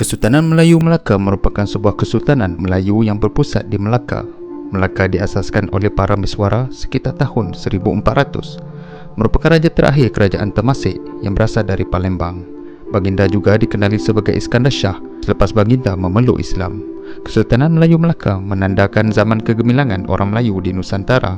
Kesultanan Melayu Melaka merupakan sebuah kesultanan Melayu yang berpusat di Melaka. Melaka diasaskan oleh para miswara sekitar tahun 1400. Merupakan raja terakhir kerajaan Temasek yang berasal dari Palembang. Baginda juga dikenali sebagai Iskandar Shah selepas baginda memeluk Islam. Kesultanan Melayu Melaka menandakan zaman kegemilangan orang Melayu di Nusantara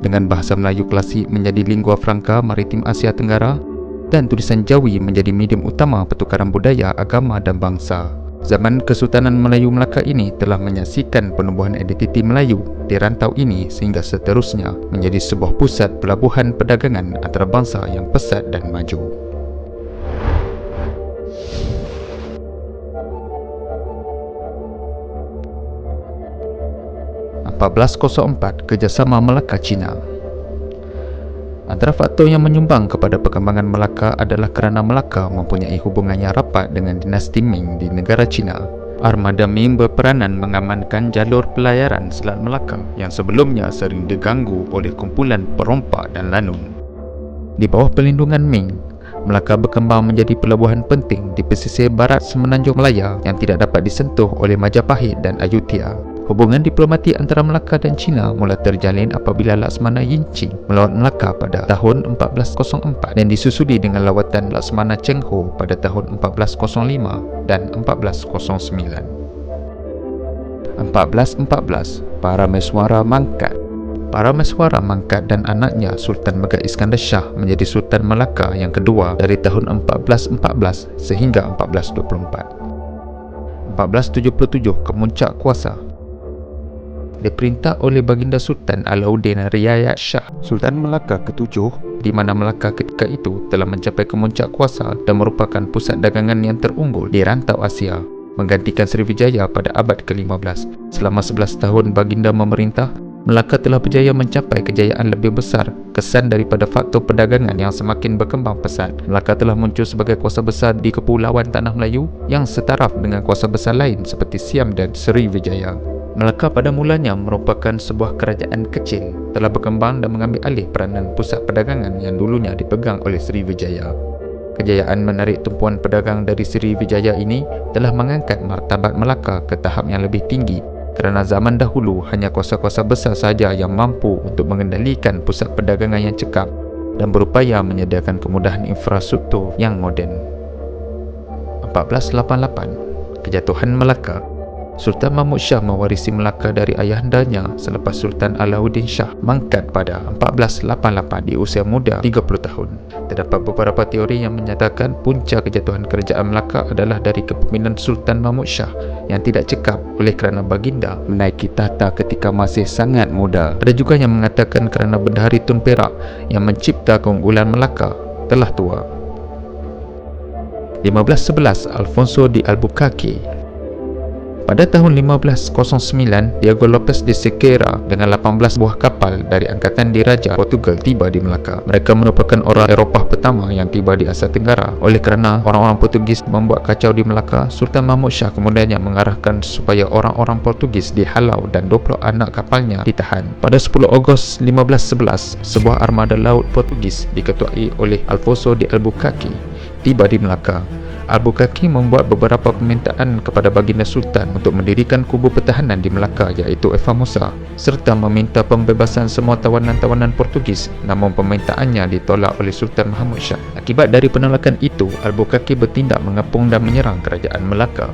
dengan bahasa Melayu klasik menjadi lingua franca maritim Asia Tenggara dan tulisan Jawi menjadi medium utama pertukaran budaya, agama dan bangsa. Zaman Kesultanan Melayu Melaka ini telah menyaksikan penubuhan identiti Melayu di rantau ini sehingga seterusnya menjadi sebuah pusat pelabuhan perdagangan antara bangsa yang pesat dan maju. ...1404 Kerjasama Melaka-Cina Antara faktor yang menyumbang kepada perkembangan Melaka adalah kerana Melaka mempunyai hubungan yang rapat dengan dinasti Ming di negara China. Armada Ming berperanan mengamankan jalur pelayaran Selat Melaka yang sebelumnya sering diganggu oleh kumpulan perompak dan lanun. Di bawah perlindungan Ming, Melaka berkembang menjadi pelabuhan penting di pesisir barat Semenanjung Melaya yang tidak dapat disentuh oleh Majapahit dan Ayutthaya. Hubungan diplomatik antara Melaka dan China mula terjalin apabila Laksmana Yinqing melawat Melaka pada tahun 1404 dan disusuli dengan lawatan Laksmana Cheng Ho pada tahun 1405 dan 1409. 1414 Para Meswara Mangkat Para Meswara Mangkat dan anaknya Sultan Megat Iskandar Shah menjadi Sultan Melaka yang kedua dari tahun 1414 sehingga 1424. 1477 Kemuncak Kuasa diperintah oleh Baginda Sultan Alauddin Riayat Shah Sultan Melaka ketujuh di mana Melaka ketika itu telah mencapai kemuncak kuasa dan merupakan pusat dagangan yang terunggul di rantau Asia menggantikan Sriwijaya pada abad ke-15 selama 11 tahun Baginda memerintah Melaka telah berjaya mencapai kejayaan lebih besar kesan daripada faktor perdagangan yang semakin berkembang pesat. Melaka telah muncul sebagai kuasa besar di kepulauan Tanah Melayu yang setaraf dengan kuasa besar lain seperti Siam dan Sriwijaya. Melaka pada mulanya merupakan sebuah kerajaan kecil telah berkembang dan mengambil alih peranan pusat perdagangan yang dulunya dipegang oleh Sriwijaya. Kejayaan menarik tumpuan pedagang dari Sriwijaya ini telah mengangkat martabat Melaka ke tahap yang lebih tinggi kerana zaman dahulu hanya kuasa-kuasa besar sahaja yang mampu untuk mengendalikan pusat perdagangan yang cekap dan berupaya menyediakan kemudahan infrastruktur yang moden. 1488 Kejatuhan Melaka Sultan Mahmud Shah mewarisi Melaka dari ayahandanya selepas Sultan Alauddin Shah mangkat pada 1488 di usia muda 30 tahun. Terdapat beberapa teori yang menyatakan punca kejatuhan kerajaan Melaka adalah dari kepimpinan Sultan Mahmud Shah yang tidak cekap oleh kerana baginda menaiki tahta ketika masih sangat muda. Ada juga yang mengatakan kerana Bendahari Tun Perak yang mencipta keunggulan Melaka telah tua. 1511 Alfonso di Albuquerque pada tahun 1509, Diego Lopez de Sequeira dengan 18 buah kapal dari Angkatan Diraja Portugal tiba di Melaka. Mereka merupakan orang Eropah pertama yang tiba di Asia Tenggara. Oleh kerana orang-orang Portugis membuat kacau di Melaka, Sultan Mahmud Shah kemudiannya mengarahkan supaya orang-orang Portugis dihalau dan 20 anak kapalnya ditahan. Pada 10 Ogos 1511, sebuah armada laut Portugis diketuai oleh Alfonso de Albuquerque tiba di Melaka. Albuquerque membuat beberapa permintaan kepada baginda Sultan untuk mendirikan kubu pertahanan di Melaka iaitu Efamosa serta meminta pembebasan semua tawanan-tawanan Portugis namun permintaannya ditolak oleh Sultan Mahmud Shah. Akibat dari penolakan itu, Albuquerque bertindak mengepung dan menyerang kerajaan Melaka.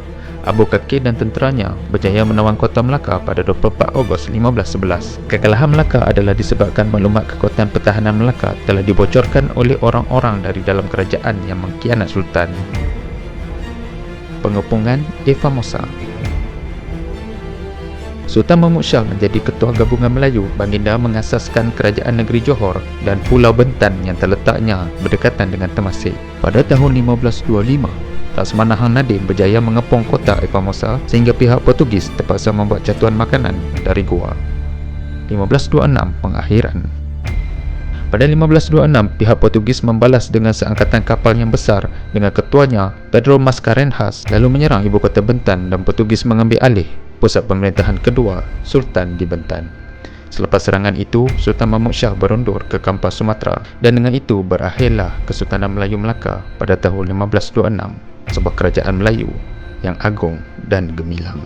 Albuquerque dan tenteranya berjaya menawan kota Melaka pada 24 Ogos 1511. Kekalahan Melaka adalah disebabkan maklumat kekuatan pertahanan Melaka telah dibocorkan oleh orang-orang dari dalam kerajaan yang mengkhianat Sultan pengepungan Eva Mosa. Sultan Mahmud Shah menjadi ketua gabungan Melayu Baginda mengasaskan kerajaan negeri Johor dan Pulau Bentan yang terletaknya berdekatan dengan Temasek. Pada tahun 1525, Laksmana Hang Nadim berjaya mengepung kota Eva Mosa sehingga pihak Portugis terpaksa membuat jatuhan makanan dari gua. 1526 Pengakhiran pada 1526, pihak Portugis membalas dengan seangkatan kapal yang besar dengan ketuanya Pedro Mascarenhas lalu menyerang ibu kota Bentan dan Portugis mengambil alih pusat pemerintahan kedua Sultan di Bentan. Selepas serangan itu, Sultan Mahmud Shah berundur ke Kampas Sumatera dan dengan itu berakhirlah Kesultanan Melayu Melaka pada tahun 1526, sebuah kerajaan Melayu yang agung dan gemilang.